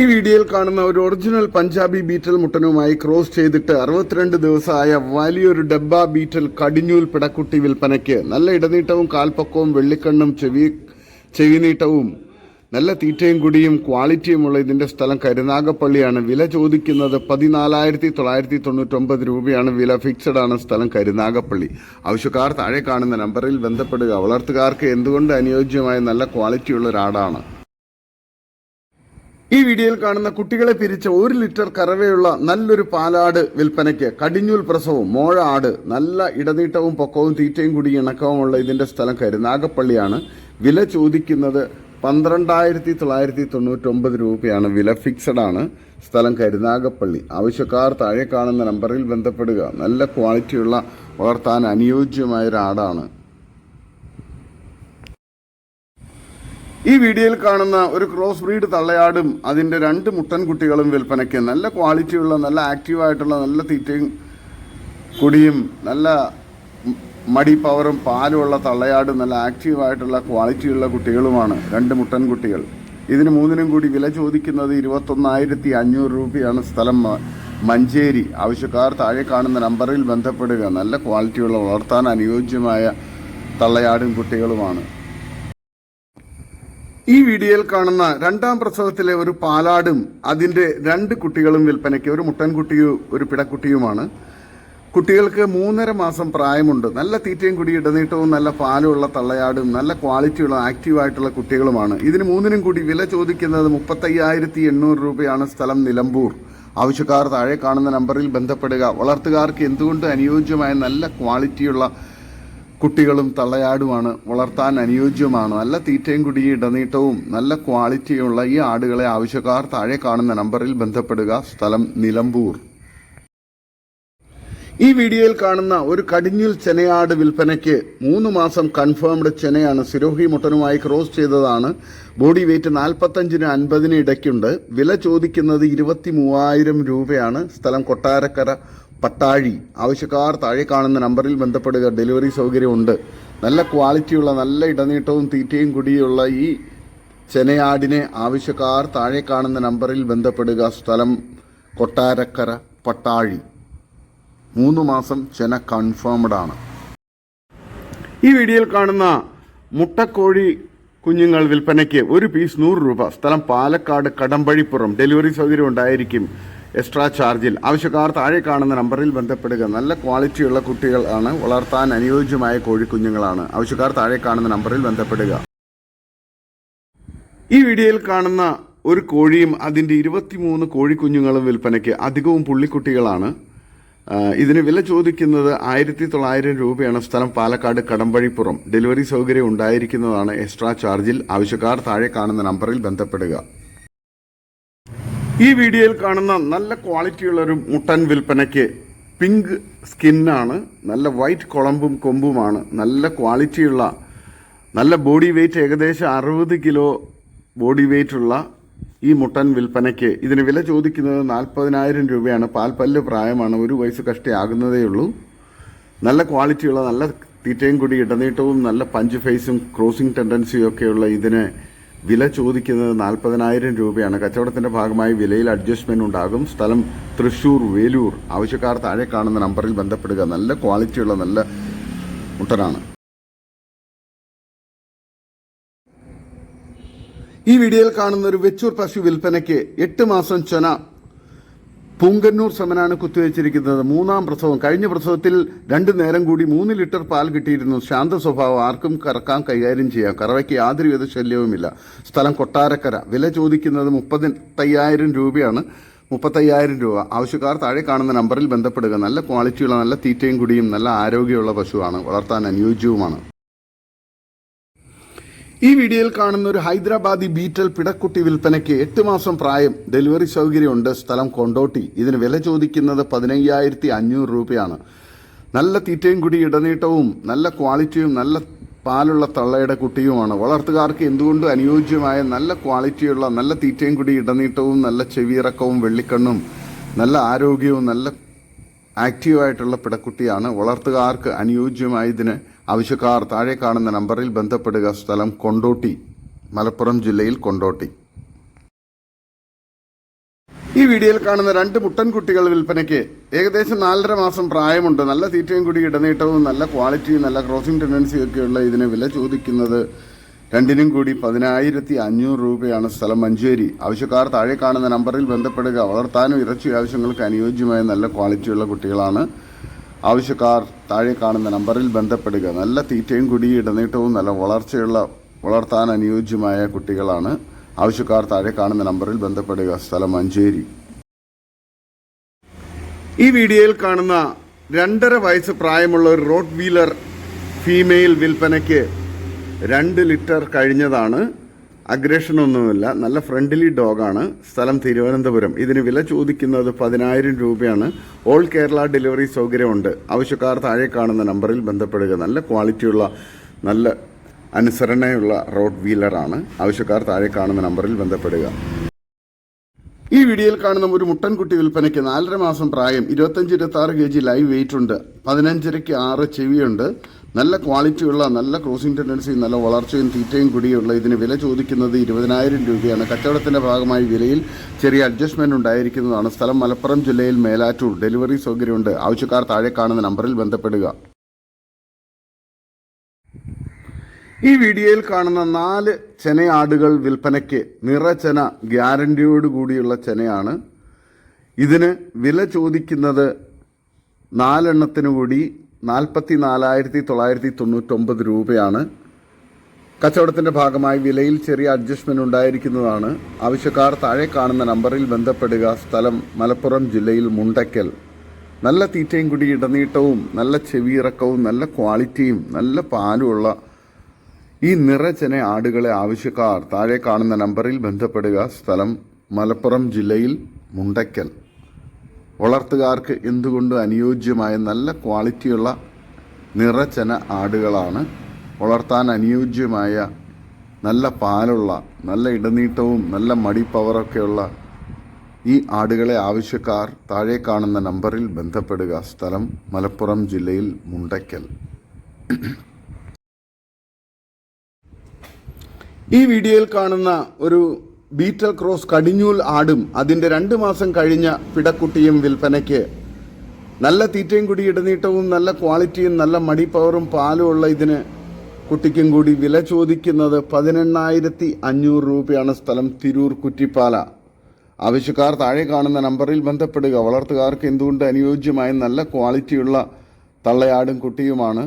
ഈ വീഡിയോയിൽ കാണുന്ന ഒരു ഒറിജിനൽ പഞ്ചാബി ബീറ്റൽ മുട്ടനുമായി ക്രോസ് ചെയ്തിട്ട് അറുപത്തിരണ്ട് ദിവസമായ വലിയൊരു ഡബ്ബ ബീറ്റൽ കടിഞ്ഞൂൽ പിടക്കുട്ടി വിൽപ്പനയ്ക്ക് നല്ല ഇടനീട്ടവും കാൽപ്പക്കവും വെള്ളിക്കണ്ണും ചെവി ചെവിനീട്ടവും നല്ല തീറ്റയും കുടിയും ക്വാളിറ്റിയുമുള്ള ഇതിന്റെ സ്ഥലം കരുനാഗപ്പള്ളിയാണ്. വില ചോദിക്കുന്നത് പതിനാലായിരത്തി തൊള്ളായിരത്തി തൊണ്ണൂറ്റൊമ്പത് രൂപയാണ്. വില ഫിക്സഡ് ആണ് സ്ഥലം കരുനാഗപ്പള്ളി. ആവശ്യക്കാർ താഴെ കാണുന്ന നമ്പറിൽ ബന്ധപ്പെടുക. വളർത്തുകാർക്ക് എന്തുകൊണ്ട് അനുയോജ്യമായ നല്ല ക്വാളിറ്റിയുള്ള ഒരാടാണ്? ഈ വീഡിയോയിൽ കാണുന്ന കുട്ടികളെ പിരിച്ച ഒരു ലിറ്റർ കറവയുള്ള നല്ലൊരു പാലാട് വിൽപ്പനയ്ക്ക് കടിഞ്ഞൂൽ പ്രസവവും മോഴ ആട് നല്ല ഇടനീട്ടവും പൊക്കവും തീറ്റയും കൂടി ഇണക്കവുമുള്ള ഇതിന്റെ സ്ഥലം കരുനാഗപ്പള്ളിയാണ് വില ചോദിക്കുന്നത് പന്ത്രണ്ടായിരത്തി തൊള്ളായിരത്തി തൊണ്ണൂറ്റൊമ്പത് രൂപയാണ്. വില ഫിക്സഡ് ആണ്. സ്ഥലം കരുനാഗപ്പള്ളി ആവശ്യക്കാർ താഴെ കാണുന്ന നമ്പറിൽ ബന്ധപ്പെടുക. നല്ല ക്വാളിറ്റിയുള്ള വളർത്താൻ അനുയോജ്യമായ ഒരു ആടാണ് ഈ വീഡിയോയിൽ കാണുന്ന ഒരു ക്രോസ് ബ്രീഡ് തള്ളയാടും അതിന്റെ രണ്ട് മുട്ടൻ കുട്ടികളും വിൽപ്പനയ്ക്ക് നല്ല ക്വാളിറ്റിയുള്ള നല്ല ആക്റ്റീവായിട്ടുള്ള നല്ല തീറ്റയും കുടിയും നല്ല മടി പവറും പാലുമുള്ള തള്ളയാടും നല്ല ആക്റ്റീവായിട്ടുള്ള ക്വാളിറ്റിയുള്ള കുട്ടികളുമാണ് രണ്ട് മുട്ടൻ കുട്ടികൾ ഇതിന് മൂന്നിനും കൂടി വില ചോദിക്കുന്നത് ഇരുപത്തൊന്നായിരത്തി അഞ്ഞൂറ് രൂപയാണ് സ്ഥലം. മഞ്ചേരി. ആവശ്യക്കാർ താഴെ കാണുന്ന നമ്പറിൽ ബന്ധപ്പെടുക. നല്ല ക്വാളിറ്റിയുള്ള വളർത്താൻ അനുയോജ്യമായ തള്ളയാടും കുട്ടികളുമാണ്. ഈ വീഡിയോയിൽ കാണുന്ന രണ്ടാം പ്രസവത്തിലെ ഒരു പാലാടും അതിന്റെ രണ്ട് കുട്ടികളും വിൽപ്പനയ്ക്ക് ഒരു മുട്ടൻകുട്ടിയും ഒരു പിടക്കുട്ടിയുമാണ്. കുട്ടികൾക്ക് മൂന്നര മാസം പ്രായമുണ്ട്. നല്ല തീറ്റയും കൂടി ഇടനീട്ടവും നല്ല പാലുമുള്ള തള്ളയാടും നല്ല ക്വാളിറ്റിയുള്ള ആക്റ്റീവായിട്ടുള്ള കുട്ടികളുമാണ്. ഇതിന് മൂന്നിനും കൂടി വില ചോദിക്കുന്നത് മുപ്പത്തയ്യായിരത്തി എണ്ണൂറ് രൂപയാണ് സ്ഥലം നിലമ്പൂർ. ആവശ്യക്കാർ താഴെ കാണുന്ന നമ്പറിൽ ബന്ധപ്പെടുക. വളർത്തുകാർക്ക് എന്തുകൊണ്ട് അനുയോജ്യമായ നല്ല ക്വാളിറ്റിയുള്ള കുട്ടികളും തള്ളയാടുമാണ് വളർത്താൻ അനുയോജ്യമാണ്. നല്ല തീറ്റയും കുടിയും ഇടനീട്ടവും നല്ല ക്വാളിറ്റിയുള്ള ഈ ആടുകളെ ആവശ്യക്കാർ താഴെ കാണുന്ന നമ്പറിൽ ബന്ധപ്പെടുക. സ്ഥലം നിലമ്പൂർ. ഈ വീഡിയോയിൽ കാണുന്ന ഒരു കടിഞ്ഞുൽ ചെനയാട് വിൽപ്പനയ്ക്ക് മൂന്ന് മാസം കൺഫേംഡ് ചെനയാണ് സിരോഹി മുട്ടനുമായി ക്രോസ് ചെയ്തതാണ്. ബോഡി വെയിറ്റ് നാൽപ്പത്തഞ്ചിന് അൻപതിന് ഇടയ്ക്കുണ്ട്. വില ചോദിക്കുന്നത് ഇരുപത്തി മൂവായിരം രൂപയാണ്. സ്ഥലം കൊട്ടാരക്കര പട്ടാഴി. ആവശ്യക്കാർ താഴെ കാണുന്ന നമ്പറിൽ ബന്ധപ്പെടുക. ഡെലിവറി സൗകര്യമുണ്ട്. നല്ല ക്വാളിറ്റിയുള്ള നല്ല ഇടനീട്ടവും തീറ്റയും കുടിയുള്ള ഈ ചെനയാടിനെ ആവശ്യക്കാർ താഴെ കാണുന്ന നമ്പറിൽ ബന്ധപ്പെടുക. സ്ഥലം കൊട്ടാരക്കര പട്ടാഴി. മൂന്ന് മാസം ചെന കൺഫേംഡ് ആണ്. ഈ വീഡിയോയിൽ കാണുന്ന മുട്ടക്കോഴി കുഞ്ഞുങ്ങൾ വിൽപ്പനയ്ക്ക് ഒരു പീസ് നൂറ് രൂപ. സ്ഥലം പാലക്കാട് കടമ്പഴിപ്പുറം. ഡെലിവറി സൗകര്യം ഉണ്ടായിരിക്കും. എക്സ്ട്രാ ചാർജിൽ. ആവശ്യക്കാർ താഴെ കാണുന്ന നമ്പറിൽ ബന്ധപ്പെടുക. നല്ല ക്വാളിറ്റിയുള്ള കുട്ടികൾ ആണ് വളർത്താൻ അനുയോജ്യമായ കോഴിക്കുഞ്ഞുങ്ങളാണ്. ആവശ്യക്കാർ താഴെ കാണുന്ന നമ്പറിൽ ബന്ധപ്പെടുക. ഈ വീഡിയോയിൽ കാണുന്ന ഒരു കോഴിയും അതിന്റെ ഇരുപത്തിമൂന്ന് കോഴിക്കുഞ്ഞുങ്ങളും വിൽപ്പനയ്ക്ക് അധികവും പുള്ളിക്കുട്ടികളാണ്. ഇതിന് വില ചോദിക്കുന്നത് ആയിരത്തി തൊള്ളായിരം രൂപയാണ്. സ്ഥലം പാലക്കാട് കടമ്പഴിപ്പുറം. ഡെലിവറി സൗകര്യം ഉണ്ടായിരിക്കുന്നതാണ് എക്സ്ട്രാ ചാർജിൽ. ആവശ്യക്കാർ താഴെ കാണുന്ന നമ്പറിൽ ബന്ധപ്പെടുക. ഈ വീഡിയോയിൽ കാണുന്ന നല്ല ക്വാളിറ്റിയുള്ള ഒരു മുട്ടൻ വിൽപ്പനയ്ക്ക് പിങ്ക് സ്കിന്നാണ് നല്ല വൈറ്റ് കുളമ്പും കൊമ്പുമാണ് നല്ല ക്വാളിറ്റിയുള്ള നല്ല ബോഡി വെയ്റ്റ് ഏകദേശം അറുപത് കിലോ ബോഡി വെയ്റ്റുള്ള ഈ മുട്ടൻ വിൽപ്പനയ്ക്ക് ഇതിന് വില ചോദിക്കുന്നത് നാൽപ്പതിനായിരം രൂപയാണ്. പാൽപ്പല്ല് പ്രായമാണ് ഒരു വയസ്സ് കഷ്ടിയാകുന്നതേ ഉള്ളൂ. നല്ല ക്വാളിറ്റിയുള്ള നല്ല തീറ്റയും കൂടി ഇടനീട്ടവും നല്ല പഞ്ച് ഫേസും ക്രോസിംഗ് ടെൻഡൻസിയും ഒക്കെയുള്ള ഇതിന് വില ചോദിക്കുന്നത് നാൽപ്പതിനായിരം രൂപയാണ്. കച്ചവടത്തിന്റെ ഭാഗമായി വിലയിൽ അഡ്ജസ്റ്റ്മെന്റ് ഉണ്ടാകും. സ്ഥലം തൃശൂർ വേലൂർ. ആവശ്യക്കാർ താഴെ കാണുന്ന നമ്പറിൽ ബന്ധപ്പെടുക. നല്ല ക്വാളിറ്റിയുള്ള നല്ല മുട്ടനാണ്. ഈ വീഡിയോയിൽ കാണുന്ന ഒരു വെച്ചൂർ പശു വിൽപ്പനയ്ക്ക് എട്ട് മാസം ചൊന പൂങ്കന്നൂർ സമനാണ് കുത്തിവെച്ചിരിക്കുന്നത്. മൂന്നാം പ്രസവം. കഴിഞ്ഞ പ്രസവത്തിൽ രണ്ടു നേരം കൂടി മൂന്ന് ലിറ്റർ പാൽ കിട്ടിയിരുന്നു. ശാന്ത സ്വഭാവം ആർക്കും കറക്കാൻ കൈകാര്യം ചെയ്യാം. കറവയ്ക്ക് യാതൊരുവിധ ശല്യവുമില്ല. സ്ഥലം കൊട്ടാരക്കര. വില ചോദിക്കുന്നത് മുപ്പത്തയ്യായിരം രൂപയാണ്. മുപ്പത്തയ്യായിരം രൂപ. ആവശ്യക്കാർ താഴെ കാണുന്ന നമ്പറിൽ ബന്ധപ്പെടുക. നല്ല ക്വാളിറ്റിയുള്ള നല്ല തീറ്റയും കുടിയും നല്ല ആരോഗ്യമുള്ള പശുവാണ്. വളർത്താൻ അനുയോജ്യവുമാണ്. ഈ വീഡിയോയിൽ കാണുന്ന ഒരു ഹൈദരാബാദി ബീറ്റൽ പിടക്കുട്ടി വിൽപ്പനയ്ക്ക് എട്ട് മാസം പ്രായം. ഡെലിവറി സൗകര്യമുണ്ട്. സ്ഥലം കൊണ്ടോട്ടി. ഇതിന് വില ചോദിക്കുന്നത് പതിനയ്യായിരത്തി അഞ്ഞൂറ് രൂപയാണ്. നല്ല തീറ്റയും കുടി ഇടനീട്ടവും നല്ല ക്വാളിറ്റിയും നല്ല പാലുള്ള തള്ളയുടെ കുട്ടിയുമാണ്. വളർത്തുകാർക്ക് എന്തുകൊണ്ടും അനുയോജ്യമായ നല്ല ക്വാളിറ്റിയുള്ള നല്ല തീറ്റയും കുടി ഇടനീട്ടവും നല്ല ചെവിയിറക്കവും വെള്ളിക്കണ്ണും നല്ല ആരോഗ്യവും നല്ല ആക്റ്റീവായിട്ടുള്ള പിടക്കുട്ടിയാണ് വളർത്തുകാർക്ക് അനുയോജ്യമായതിന് ആവശ്യക്കാർ താഴെ കാണുന്ന നമ്പറിൽ ബന്ധപ്പെടുക സ്ഥലം കൊണ്ടോട്ടി മലപ്പുറം ജില്ലയിൽ കൊണ്ടോട്ടി. ഈ വീഡിയോയിൽ കാണുന്ന രണ്ട് മുട്ടൻകുട്ടികൾ വിൽപ്പനയ്ക്ക് ഏകദേശം നാലര മാസം പ്രായമുണ്ട്. നല്ല തീറ്റയും കൂടി ഇടനീട്ടവും നല്ല ക്വാളിറ്റിയും നല്ല ക്രോസിംഗ് ടെൻഡൻസിയും ഒക്കെയുള്ള ഇതിന് വില ചോദിക്കുന്നത് രണ്ടിനും കൂടി പതിനായിരത്തി അഞ്ഞൂറ് രൂപയാണ് സ്ഥലം മഞ്ചേരി. ആവശ്യക്കാർ താഴെ കാണുന്ന നമ്പറിൽ ബന്ധപ്പെടുക വളർത്താനും ഇറച്ചി ആവശ്യങ്ങൾക്ക് അനുയോജ്യമായ നല്ല ക്വാളിറ്റിയുള്ള കുട്ടികളാണ്. ആവശ്യക്കാർ താഴെ കാണുന്ന നമ്പറിൽ ബന്ധപ്പെടുക. നല്ല തീറ്റയും കുടി ഇടനീട്ടവും നല്ല വളർച്ചയുള്ള വളർത്താൻ അനുയോജ്യമായ കുട്ടികളാണ്. ആവശ്യക്കാർ താഴെ കാണുന്ന നമ്പറിൽ ബന്ധപ്പെടുക. സ്ഥലം മഞ്ചേരി. ഈ വീഡിയോയിൽ കാണുന്ന രണ്ടര വയസ്സ് പ്രായമുള്ള ഒരു റോഡ് വീലർ ഫീമെയിൽ വിൽപ്പനയ്ക്ക് രണ്ട് ലിറ്റർ കഴിഞ്ഞതാണ്. അഗ്രഷനൊന്നുമില്ല നല്ല ഫ്രണ്ട്ലി ഡോഗാണ് സ്ഥലം തിരുവനന്തപുരം. ഇതിന് വില ചോദിക്കുന്നത് പതിനായിരം രൂപയാണ്. ഓൾ കേരള ഡെലിവറി സൗകര്യമുണ്ട്. ആവശ്യക്കാർ താഴെ കാണുന്ന നമ്പറിൽ ബന്ധപ്പെടുക. നല്ല ക്വാളിറ്റിയുള്ള നല്ല അനുസരണയുള്ള റോഡ് വീലറാണ് ആവശ്യക്കാർ താഴെ കാണുന്ന നമ്പറിൽ ബന്ധപ്പെടുക. ഈ വീഡിയോയിൽ കാണുന്ന ഒരു മുട്ടൻകുട്ടി വിൽപ്പനയ്ക്ക് നാലര മാസം പ്രായം ഇരുപത്തഞ്ച് ഇരുപത്തി ആറ് കെ ജി ലൈവ് വെയിറ്റ് ഉണ്ട്. പതിനഞ്ചരയ്ക്ക് ആറ് ചെവിയുണ്ട്. നല്ല ക്വാളിറ്റിയുള്ള നല്ല ക്രോസിംഗ് ടെൻഡൻസി നല്ല വളർച്ചയും തീറ്റയും കൂടിയുള്ള ഇതിന് വില ചോദിക്കുന്നത് ഇരുപതിനായിരം രൂപയാണ്. കച്ചവടത്തിന്റെ ഭാഗമായി വിലയിൽ ചെറിയ അഡ്ജസ്റ്റ്മെന്റ് ഉണ്ടായിരിക്കുന്നതാണ്. സ്ഥലം മലപ്പുറം ജില്ലയിൽ മേലാറ്റൂർ. ഡെലിവറി സൗകര്യമുണ്ട്. ആവശ്യക്കാർ താഴെ കാണുന്ന നമ്പറിൽ ബന്ധപ്പെടുക. ഈ വീഡിയോയിൽ കാണുന്ന നാല് ചെനയാടുകൾ വിൽപ്പനയ്ക്ക് നിറച്ചെന ഗ്യാരണ്ടിയോട് കൂടിയുള്ള ചെനയാണ്. ഇതിന് വില ചോദിക്കുന്നത് നാലെണ്ണത്തിനു കൂടി നാൽപ്പത്തി നാലായിരത്തി തൊള്ളായിരത്തി തൊണ്ണൂറ്റൊമ്പത് രൂപയാണ്. കച്ചവടത്തിന്റെ ഭാഗമായി വിലയിൽ ചെറിയ അഡ്ജസ്റ്റ്മെന്റ് ഉണ്ടായിരിക്കുന്നതാണ്. ആവശ്യക്കാർ താഴെ കാണുന്ന നമ്പറിൽ ബന്ധപ്പെടുക. സ്ഥലം മലപ്പുറം ജില്ലയിൽ മുണ്ടയ്ക്കൽ നല്ല തീറ്റയും കൂടി ഇടനീട്ടവും നല്ല ചെവിയിറക്കവും നല്ല ക്വാളിറ്റിയും നല്ല പാലുമുള്ള ഈ നിറച്ചന ആടുകളെ ആവശ്യക്കാർ താഴെ കാണുന്ന നമ്പറിൽ ബന്ധപ്പെടുക. സ്ഥലം മലപ്പുറം ജില്ലയിൽ മുണ്ടയ്ക്കൽ വളർത്തുകാർക്ക് എന്തുകൊണ്ട് അനുയോജ്യമായ നല്ല ക്വാളിറ്റിയുള്ള നിറച്ചന ആടുകളാണ് വളർത്താൻ അനുയോജ്യമായ നല്ല പാലുള്ള നല്ല ഇടനീട്ടവും നല്ല മടി പവറൊക്കെയുള്ള ഈ ആടുകളെ ആവശ്യക്കാർ താഴെ കാണുന്ന നമ്പറിൽ ബന്ധപ്പെടുക. സ്ഥലം മലപ്പുറം ജില്ലയിൽ മുണ്ടയ്ക്കൽ. ഈ വീഡിയോയിൽ കാണുന്ന ഒരു ബീറ്റൽ ക്രോസ് കടിഞ്ഞൂൽ ആടും അതിന്റെ രണ്ട് മാസം കഴിഞ്ഞ പിടക്കുട്ടിയും വിൽപ്പനയ്ക്ക്. നല്ല തീറ്റയും കൂടി ഇടനീട്ടവും നല്ല ക്വാളിറ്റിയും നല്ല മടി പവറും പാലും ഉള്ള ഇതിന് കുട്ടിക്കും കൂടി വില ചോദിക്കുന്നത് പതിനെണ്ണായിരത്തി അഞ്ഞൂറ് രൂപയാണ് സ്ഥലം തിരൂർ കുറ്റിപ്പാല. ആവശ്യക്കാർ താഴെ കാണുന്ന നമ്പറിൽ ബന്ധപ്പെടുക. വളർത്തുകാർക്ക് എന്തുകൊണ്ട് അനുയോജ്യമായ നല്ല ക്വാളിറ്റിയുള്ള തള്ളയാടും കുട്ടിയുമാണ്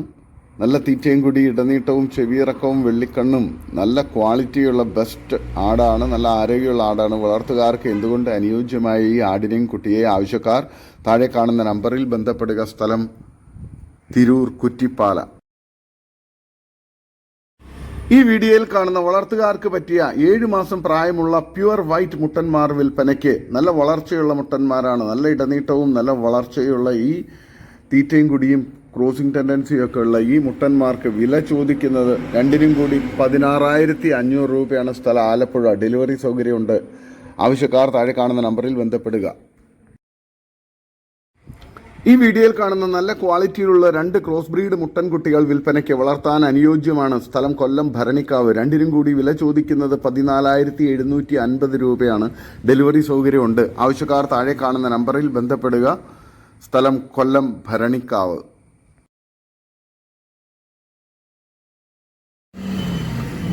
നല്ല തീറ്റയും കൂടി ഇടനീട്ടവും ചെവിയിറക്കവും വെള്ളിക്കണ്ണും നല്ല ക്വാളിറ്റിയുള്ള ബെസ്റ്റ് ആടാണ് നല്ല ആരോഗ്യമുള്ള ആടാണ്. വളർത്തുകാർക്ക് എന്തുകൊണ്ട് അനുയോജ്യമായ ഈ ആടിനെയും കുട്ടിയെയും ആവശ്യക്കാർ? താഴെ കാണുന്ന നമ്പറിൽ ബന്ധപ്പെടുക. സ്ഥലം തിരൂർ കുറ്റിപ്പാല. ഈ വീഡിയോയിൽ കാണുന്ന വളർത്തുകാർക്ക് പറ്റിയ ഏഴു മാസം പ്രായമുള്ള പ്യുവർ വൈറ്റ് മുട്ടന്മാർ വിൽപ്പനയ്ക്ക് നല്ല വളർച്ചയുള്ള മുട്ടന്മാരാണ്. നല്ല ഇടനീട്ടവും നല്ല വളർച്ചയുള്ള ഈ തീറ്റയും കുടിയും ക്രോസിംഗ് ടെൻഡൻസിയൊക്കെ ഉള്ള ഈ മുട്ടന്മാർക്ക് വില ചോദിക്കുന്നത് രണ്ടിനും കൂടി പതിനാറായിരത്തി അഞ്ഞൂറ് രൂപയാണ് സ്ഥലം. ആലപ്പുഴ ഡെലിവറി സൗകര്യമുണ്ട്. ആവശ്യക്കാർ താഴെ കാണുന്ന നമ്പറിൽ ബന്ധപ്പെടുക. ഈ വീഡിയോയിൽ കാണുന്ന നല്ല ക്വാളിറ്റിയിലുള്ള രണ്ട് ക്രോസ് ബ്രീഡ് മുട്ടൻകുട്ടികൾ വിൽപ്പനയ്ക്ക് വളർത്താൻ അനുയോജ്യമാണ്. സ്ഥലം കൊല്ലം ഭരണിക്കാവ്. രണ്ടിനും കൂടി വില ചോദിക്കുന്നത് പതിനാലായിരത്തി എഴുന്നൂറ്റി അൻപത് രൂപയാണ്. ഡെലിവറി സൗകര്യമുണ്ട്. ആവശ്യക്കാർ താഴെ കാണുന്ന നമ്പറിൽ ബന്ധപ്പെടുക. സ്ഥലം കൊല്ലം ഭരണിക്കാവ്.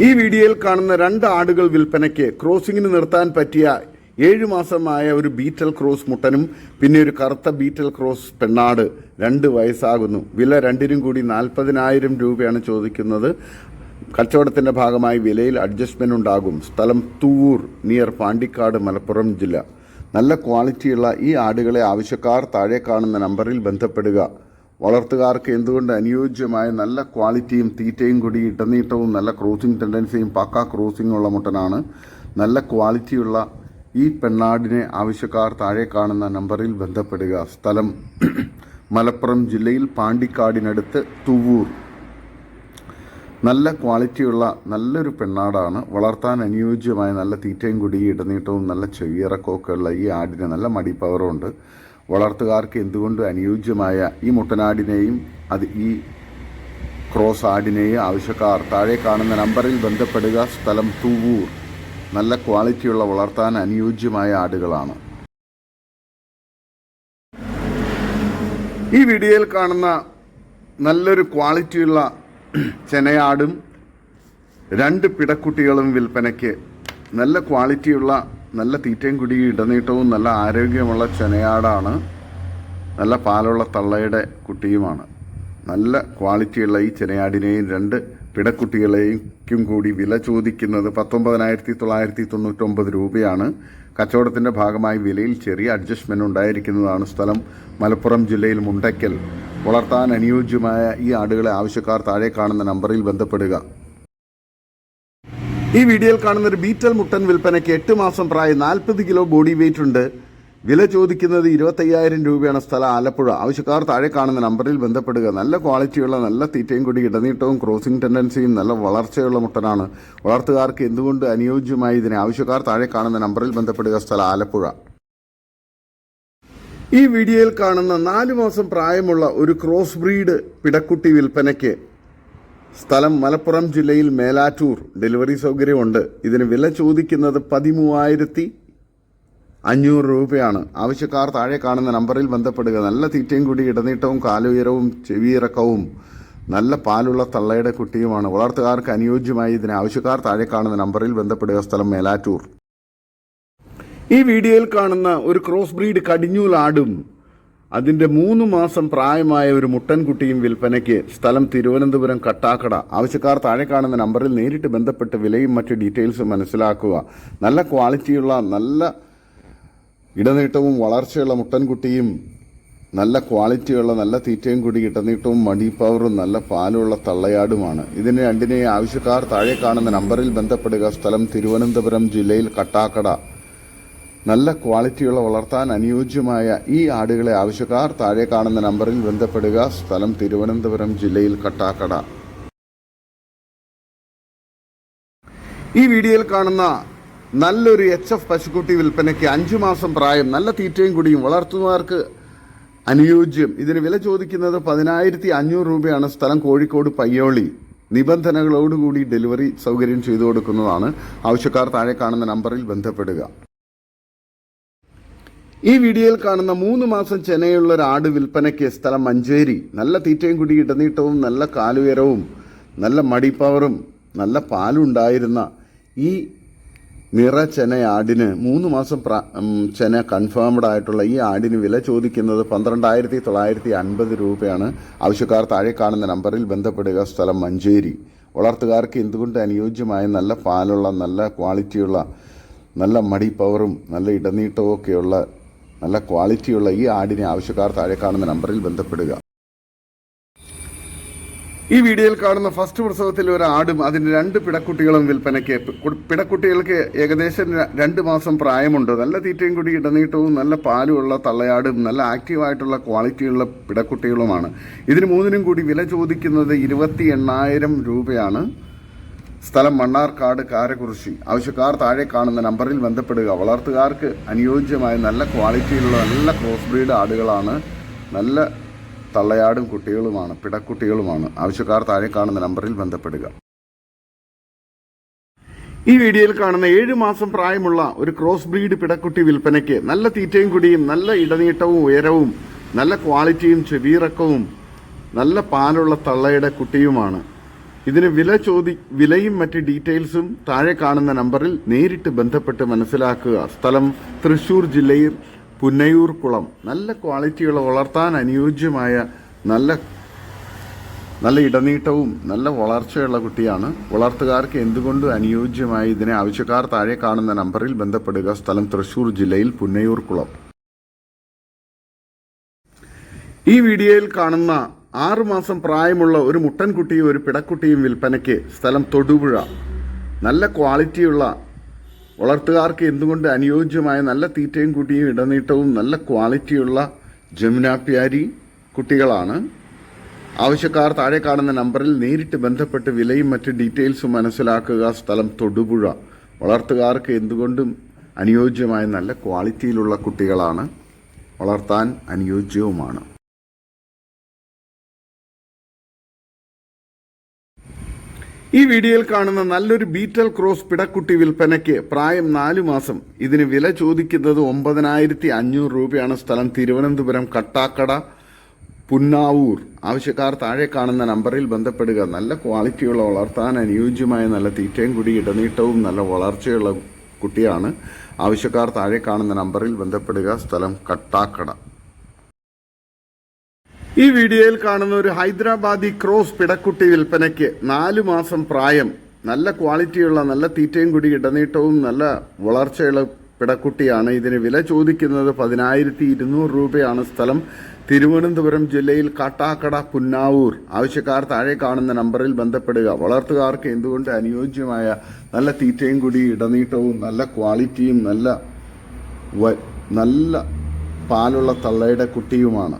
ഈ വീഡിയോയിൽ കാണുന്ന രണ്ട് ആടുകൾ വിൽപ്പനയ്ക്ക് ക്രോസിംഗിന് നിർത്താൻ പറ്റിയ ഏഴു മാസമായ ഒരു ബീറ്റൽ ക്രോസ് മുട്ടനും പിന്നെ ഒരു കറുത്ത ബീറ്റൽ ക്രോസ് പെണ്ണാട് രണ്ട് വയസ്സാകുന്നു. വില രണ്ടിനും കൂടി നാൽപ്പതിനായിരം രൂപയാണ് ചോദിക്കുന്നത്. കച്ചവടത്തിന്റെ ഭാഗമായി വിലയിൽ അഡ്ജസ്റ്റ്മെന്റ് ഉണ്ടാകും. സ്ഥലം തൂവൂർ നിയർ പാണ്ടിക്കാട് മലപ്പുറം ജില്ല. നല്ല ക്വാളിറ്റിയുള്ള ഈ ആടുകളെ ആവശ്യക്കാർ താഴെ കാണുന്ന നമ്പറിൽ ബന്ധപ്പെടുക. വളർത്തുകാർക്ക് എന്തുകൊണ്ട് അനുയോജ്യമായ നല്ല ക്വാളിറ്റിയും തീറ്റയും കൂടി ഇടനീട്ടവും നല്ല ക്രോസിംഗ് ടെൻഡൻസിയും പക്ക ക്രോസിംഗ് ഉള്ള മുട്ടനാണ്. നല്ല ക്വാളിറ്റിയുള്ള ഈ പെണ്ണാടിനെ ആവശ്യക്കാർ താഴെ കാണുന്ന നമ്പറിൽ ബന്ധപ്പെടുക. സ്ഥലം മലപ്പുറം ജില്ലയിൽ പാണ്ടിക്കാടിനടുത്ത് തുവൂർ. നല്ല ക്വാളിറ്റിയുള്ള നല്ലൊരു പെണ്ണാടാണ്. വളർത്താൻ അനുയോജ്യമായ നല്ല തീറ്റയും കൂടി ഇടനീട്ടവും നല്ല ചെവിയിറക്കമൊക്കെ ഉള്ള ഈ ആടിന് നല്ല മടി പവറുണ്ട് വളർത്തുകാർക്ക് എന്തുകൊണ്ടും അനുയോജ്യമായ ഈ മുട്ടനാടിനെയും അത് ഈ ക്രോസ് ആടിനെയും ആവശ്യക്കാർ താഴെ കാണുന്ന നമ്പറിൽ ബന്ധപ്പെടുക സ്ഥലം തൂവൂർ. നല്ല ക്വാളിറ്റിയുള്ള വളർത്താൻ അനുയോജ്യമായ ആടുകളാണ്. ഈ വീഡിയോയിൽ കാണുന്ന നല്ലൊരു ക്വാളിറ്റിയുള്ള ചെനയാടും രണ്ട് പിടക്കുട്ടികളും വിൽപ്പനയ്ക്ക് നല്ല ക്വാളിറ്റിയുള്ള നല്ല തീറ്റയും കുടി ഇടനീട്ടവും നല്ല ആരോഗ്യമുള്ള ചെനയാടാണ്. നല്ല പാലുള്ള തള്ളയുടെ കുട്ടിയുമാണ്. നല്ല ക്വാളിറ്റിയുള്ള ഈ ചെനയാടിനെയും രണ്ട് പിടക്കുട്ടികളെയും കൂടി വില ചോദിക്കുന്നത് പത്തൊമ്പതിനായിരത്തി തൊള്ളായിരത്തി തൊണ്ണൂറ്റൊമ്പത് രൂപയാണ്. കച്ചവടത്തിന്റെ ഭാഗമായി വിലയിൽ ചെറിയ അഡ്ജസ്റ്റ്മെന്റ് ഉണ്ടായിരിക്കുന്നതാണ് സ്ഥലം. മലപ്പുറം ജില്ലയിൽ മുണ്ടയ്ക്കൽ. വളർത്താൻ അനുയോജ്യമായ ഈ ആടുകളെ ആവശ്യക്കാർ താഴെ കാണുന്ന നമ്പറിൽ ബന്ധപ്പെടുക. ഈ വീഡിയോയിൽ കാണുന്ന ഒരു ബീറ്റൽ മുട്ടൻ വിൽപ്പനയ്ക്ക് എട്ട് മാസം പ്രായം നാൽപ്പത് കിലോ ബോഡി വെയിറ്റ് ഉണ്ട്. വില ചോദിക്കുന്നത് ഇരുപത്തയ്യായിരം രൂപയാണ് സ്ഥലം ആലപ്പുഴ. ആവശ്യക്കാർ താഴെ കാണുന്ന നമ്പറിൽ ബന്ധപ്പെടുക. നല്ല ക്വാളിറ്റിയുള്ള നല്ല തീറ്റയും കൂടി ഇടനീട്ടവും ക്രോസിംഗ് ടെൻഡൻസിയും നല്ല വളർച്ചയുള്ള മുട്ടനാണ്. വളർത്തുകാർക്ക് എന്തുകൊണ്ട് അനുയോജ്യമായി ഇതിനെ? ആവശ്യക്കാർ താഴെ കാണുന്ന നമ്പറിൽ ബന്ധപ്പെടുക സ്ഥലം ആലപ്പുഴ. ഈ വീഡിയോയിൽ കാണുന്ന നാല് മാസം പ്രായമുള്ള ഒരു ക്രോസ് ബ്രീഡ് പിടക്കുട്ടി വിൽപ്പനയ്ക്ക് സ്ഥലം മലപ്പുറം ജില്ലയിൽ മേലാറ്റൂർ ഡെലിവറി സൗകര്യമുണ്ട്. ഇതിന് വില ചോദിക്കുന്നത് പതിമൂവായിരത്തി അഞ്ഞൂറ് രൂപയാണ്. ആവശ്യക്കാർ താഴെ കാണുന്ന നമ്പറിൽ ബന്ധപ്പെടുക. നല്ല തീറ്റയും കൂടി ഇടനീട്ടവും കാലുയരവും ചെവിയിറക്കവും നല്ല പാലുള്ള തള്ളയുടെ കുട്ടിയുമാണ്. വളർത്തുകാർക്ക് അനുയോജ്യമായി ഇതിന് ആവശ്യക്കാർ താഴെ കാണുന്ന നമ്പറിൽ ബന്ധപ്പെടുക. സ്ഥലം മേലാറ്റൂർ. ഈ വീഡിയോയിൽ കാണുന്ന ഒരു ക്രോസ് ബ്രീഡ് കടിഞ്ഞൂൽ അതിന്റെ മൂന്ന് മാസം പ്രായമായ ഒരു മുട്ടൻകുട്ടിയും വിൽപ്പനയ്ക്ക് സ്ഥലം തിരുവനന്തപുരം കട്ടാക്കട. ആവശ്യക്കാർ താഴെ കാണുന്ന നമ്പറിൽ നേരിട്ട് ബന്ധപ്പെട്ട് വിലയും മറ്റു ഡീറ്റെയിൽസും മനസ്സിലാക്കുക. നല്ല ക്വാളിറ്റിയുള്ള നല്ല ഇടനീട്ടവും വളർച്ചയുള്ള മുട്ടൻകുട്ടിയും നല്ല ക്വാളിറ്റിയുള്ള നല്ല തീറ്റയും കൂടി ഇടനീട്ടവും മടി പവറും നല്ല പാലുള്ള തള്ളയാടുമാണ്. ഇതിന് രണ്ടിനെയും ആവശ്യക്കാർ താഴെ കാണുന്ന നമ്പറിൽ ബന്ധപ്പെടുക. സ്ഥലം തിരുവനന്തപുരം ജില്ലയിൽ കട്ടാക്കട. നല്ല ക്വാളിറ്റിയുള്ള വളർത്താൻ അനുയോജ്യമായ ഈ ആടുകളെ ആവശ്യക്കാർ താഴെ കാണുന്ന നമ്പറിൽ ബന്ധപ്പെടുക. സ്ഥലം തിരുവനന്തപുരം ജില്ലയിൽ കട്ടാക്കട. ഈ വീഡിയോയിൽ കാണുന്ന നല്ലൊരു എച്ച് എഫ് പശുക്കുട്ടി വിൽപ്പനയ്ക്ക് അഞ്ചു മാസം പ്രായം നല്ല തീറ്റയും കുടിയും വളർത്തുന്നവർക്ക് അനുയോജ്യം. ഇതിന് വില ചോദിക്കുന്നത് പതിനായിരത്തി അഞ്ഞൂറ് രൂപയാണ്. സ്ഥലം കോഴിക്കോട് പയ്യോളി. നിബന്ധനകളോടുകൂടി ഡെലിവറി സൗകര്യം ചെയ്തു കൊടുക്കുന്നതാണ്. ആവശ്യക്കാർ താഴെ കാണുന്ന നമ്പറിൽ ബന്ധപ്പെടുക. ഈ വീഡിയോയിൽ കാണുന്ന മൂന്ന് മാസം ചെനയുള്ള ഒരു ആട് വിൽപ്പനയ്ക്ക് സ്ഥലം മഞ്ചേരി. നല്ല തീറ്റയും കുടി ഇടനീട്ടവും നല്ല കാലുയരവും നല്ല മടിപ്പവറും നല്ല പാലുണ്ടായിരുന്ന ഈ നിറ ചെന ആടിന് മൂന്ന് മാസം ചെന കൺഫേംഡ് ആയിട്ടുള്ള ഈ ആടിന് വില ചോദിക്കുന്നത് പന്ത്രണ്ടായിരത്തി തൊള്ളായിരത്തി അൻപത് രൂപയാണ്. ആവശ്യക്കാർ താഴെ കാണുന്ന നമ്പറിൽ ബന്ധപ്പെടുക. സ്ഥലം മഞ്ചേരി. വളർത്തുകാർക്ക് എന്തുകൊണ്ട് അനുയോജ്യമായ നല്ല പാലുള്ള നല്ല ക്വാളിറ്റിയുള്ള നല്ല മടി പവറും നല്ല ഇടനീട്ടവും ഒക്കെയുള്ള നല്ല ക്വാളിറ്റിയുള്ള ഈ ആടിനെ ആവശ്യക്കാർ താഴെ കാണുന്ന നമ്പറിൽ ബന്ധപ്പെടുക. ഈ വീഡിയോയിൽ കാണുന്ന ഫസ്റ്റ് പ്രസവത്തിൽ ഒരു ആടും അതിന് രണ്ട് പിടക്കുട്ടികളും വിൽപ്പനയ്ക്ക് പിടക്കുട്ടികൾക്ക് ഏകദേശം രണ്ട് മാസം പ്രായമുണ്ട്. നല്ല തീറ്റയും കൂടി ഇടനീട്ടവും നല്ല പാലുമുള്ള തള്ളയാടും നല്ല ആക്റ്റീവായിട്ടുള്ള ക്വാളിറ്റിയുള്ള പിടക്കുട്ടികളുമാണ്. ഇതിന് മൂന്നിനും കൂടി വില ചോദിക്കുന്നത് ഇരുപത്തി രൂപയാണ്. സ്ഥലം മണ്ണാർക്കാട് കാരകുറിശി ആവശ്യക്കാർ താഴെ കാണുന്ന നമ്പറിൽ ബന്ധപ്പെടുക. വളർത്തുകാർക്ക് അനുയോജ്യമായ നല്ല ക്വാളിറ്റിയിലുള്ള നല്ല ക്രോസ് ബ്രീഡ് ആടുകളാണ്. നല്ല തള്ളയാടും കുട്ടികളുമാണ് പിടക്കുട്ടികളുമാണ്. ആവശ്യക്കാർ താഴെ കാണുന്ന നമ്പറിൽ ബന്ധപ്പെടുക. ഈ വീഡിയോയിൽ കാണുന്ന ഏഴ് മാസം പ്രായമുള്ള ഒരു ക്രോസ് ബ്രീഡ് പിടക്കുട്ടി വിൽപ്പനയ്ക്ക് നല്ല തീറ്റയും കുടിയും നല്ല ഇടനീട്ടവും ഉയരവും നല്ല ക്വാളിറ്റിയും ചെവിയിറക്കവും നല്ല പാലുള്ള തള്ളയുടെ കുട്ടിയുമാണ്. ഇതിന് വില ചോദി വിലയും മറ്റ് ഡീറ്റെയിൽസും താഴെ കാണുന്ന നമ്പറിൽ നേരിട്ട് ബന്ധപ്പെട്ട് മനസ്സിലാക്കുക. സ്ഥലം തൃശൂർ ജില്ലയിൽ പുന്നയൂർ കുളം. നല്ല ക്വാളിറ്റിയുള്ള വളർത്താൻ അനുയോജ്യമായ നല്ല നല്ല ഇടനീട്ടവും നല്ല വളർച്ചയുള്ള കുട്ടിയാണ്. വളർത്തുകാർക്ക് എന്തുകൊണ്ടും അനുയോജ്യമായി ഇതിനെ ആവശ്യക്കാർ താഴെ കാണുന്ന നമ്പറിൽ ബന്ധപ്പെടുക? സ്ഥലം തൃശൂർ ജില്ലയിൽ പുന്നയൂർ കുളം. ഈ വീഡിയോയിൽ കാണുന്ന ആറുമാസം പ്രായമുള്ള ഒരു മുട്ടൻകുട്ടിയും ഒരു പിടക്കുട്ടിയും വിൽപ്പനയ്ക്ക് സ്ഥലം തൊടുപുഴ. നല്ല ക്വാളിറ്റിയുള്ള വളർത്തുകാർക്ക് എന്തുകൊണ്ട് അനുയോജ്യമായ നല്ല തീറ്റയും കുട്ടിയും ഇടനീട്ടവും നല്ല ക്വാളിറ്റിയുള്ള ജമുനാപ്യാരി കുട്ടികളാണ്? ആവശ്യക്കാർ താഴെ കാണുന്ന നമ്പറിൽ നേരിട്ട് ബന്ധപ്പെട്ട് വിലയും മറ്റ് ഡീറ്റെയിൽസും മനസ്സിലാക്കുക സ്ഥലം തൊടുപുഴ. വളർത്തുകാർക്ക് എന്തുകൊണ്ടും അനുയോജ്യമായ നല്ല ക്വാളിറ്റിയിലുള്ള കുട്ടികളാണ്. വളർത്താൻ അനുയോജ്യവുമാണ്. ഈ വീഡിയോയിൽ കാണുന്ന നല്ലൊരു ബീറ്റൽ ക്രോസ് പിടക്കുട്ടി വിൽപ്പനയ്ക്ക് പ്രായം നാലു മാസം. ഇതിന് വില ചോദിക്കുന്നത് ഒമ്പതിനായിരത്തി അഞ്ഞൂറ് രൂപയാണ്. സ്ഥലം തിരുവനന്തപുരം കട്ടാക്കട പുന്നാവൂർ. ആവശ്യക്കാർ താഴെ കാണുന്ന നമ്പറിൽ ബന്ധപ്പെടുക. നല്ല ക്വാളിറ്റിയുള്ള വളർത്താൻ അനുയോജ്യമായ നല്ല തീറ്റയും കൂടി ഇടനീട്ടവും നല്ല വളർച്ചയുള്ള കുട്ടിയാണ്. ആവശ്യക്കാർ താഴെ കാണുന്ന നമ്പറിൽ ബന്ധപ്പെടുക. സ്ഥലം കട്ടാക്കട. ഈ വീഡിയോയിൽ കാണുന്ന ഒരു ഹൈദരാബാദി ക്രോസ് പിടക്കുട്ടി വിൽപ്പനയ്ക്ക് നാലു മാസം പ്രായം നല്ല ക്വാളിറ്റിയുള്ള നല്ല തീറ്റയും കൂടി ഇടനീട്ടവും നല്ല വളർച്ചയുള്ള പിടക്കുട്ടിയാണ്. ഇതിന് വില ചോദിക്കുന്നത് പതിനായിരത്തി ഇരുന്നൂറ് രൂപയാണ് സ്ഥലം. തിരുവനന്തപുരം ജില്ലയിൽ കാട്ടാക്കട പുന്നാവൂർ. ആവശ്യക്കാർ താഴെ കാണുന്ന നമ്പറിൽ ബന്ധപ്പെടുക. വളർത്തുകാർക്ക് എന്തുകൊണ്ട് അനുയോജ്യമായ നല്ല തീറ്റയും കൂടി ഇടനീട്ടവും നല്ല ക്വാളിറ്റിയും നല്ല നല്ല പാലുള്ള തള്ളയുടെ കുട്ടിയുമാണ്.